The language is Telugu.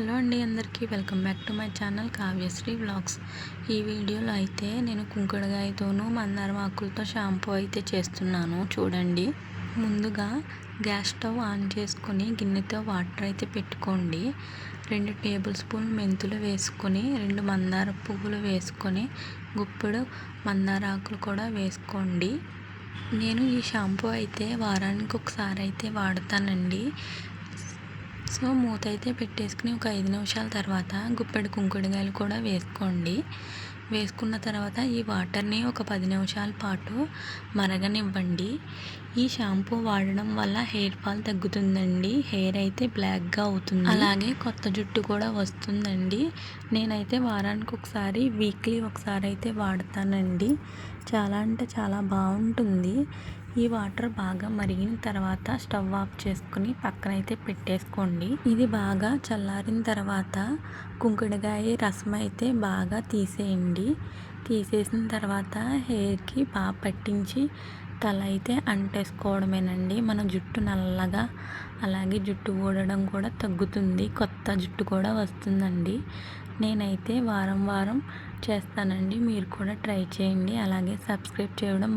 హలో అండి అందరికీ welcome back to my channel Kavyasri blogs ఈ వీడియోలో అయితే నేను కుంకుడుగాయతోనూ మందారం ఆకులతో షాంపూ అయితే చేస్తున్నాను. చూడండి. ముందుగా గ్యాస్ స్టవ్ ఆన్ చేసుకొని గిన్నెతో వాటర్ అయితే పెట్టుకోండి. రెండు టేబుల్ స్పూన్ మెంతులు వేసుకొని రెండు మందార పువ్వులు వేసుకొని గుప్పెడు మందార ఆకులు కూడా వేసుకోండి. నేను ఈ షాంపూ అయితే వారానికి ఒకసారి అయితే వాడతానండి. సో మూత అయితే పెట్టేసుకుని ఒక ఐదు నిమిషాల తర్వాత గుప్పెడు కుంకుడుగాయలు కూడా వేసుకోండి. వేసుకున్న తర్వాత ఈ వాటర్ని ఒక పది నిమిషాల పాటు మరగనివ్వండి. ఈ షాంపూ వాడడం వల్ల హెయిర్ ఫాల్ తగ్గుతుందండి. హెయిర్ అయితే బ్లాక్గా అవుతుంది. అలాగే కొత్త జుట్టు కూడా వస్తుందండి. నేనైతే వారానికి ఒకసారి వీక్లీ ఒకసారి అయితే వాడతానండి. చాలా అంటే చాలా బాగుంటుంది. ఈ వాటర్ బాగా మరిగిన తర్వాత స్టవ్ ఆఫ్ చేసుకుని పక్కనైతే పెట్టేసుకోండి. ఇది బాగా చల్లారిన తర్వాత కుంకుడుగాయ రసం అయితే బాగా తీసేయండి. తీసేసిన తర్వాత హెయిర్కి బాగా పట్టించి తల అయితే అంటేసుకోవడమేనండి. మన జుట్టు నల్లగా అలాగే జుట్టు ఊడడం కూడా తగ్గుతుంది. కొత్త జుట్టు కూడా వస్తుందండి. నేనైతే వారం వారం చేస్తానండి. మీరు కూడా ట్రై చేయండి. అలాగే సబ్స్క్రైబ్ చేయడం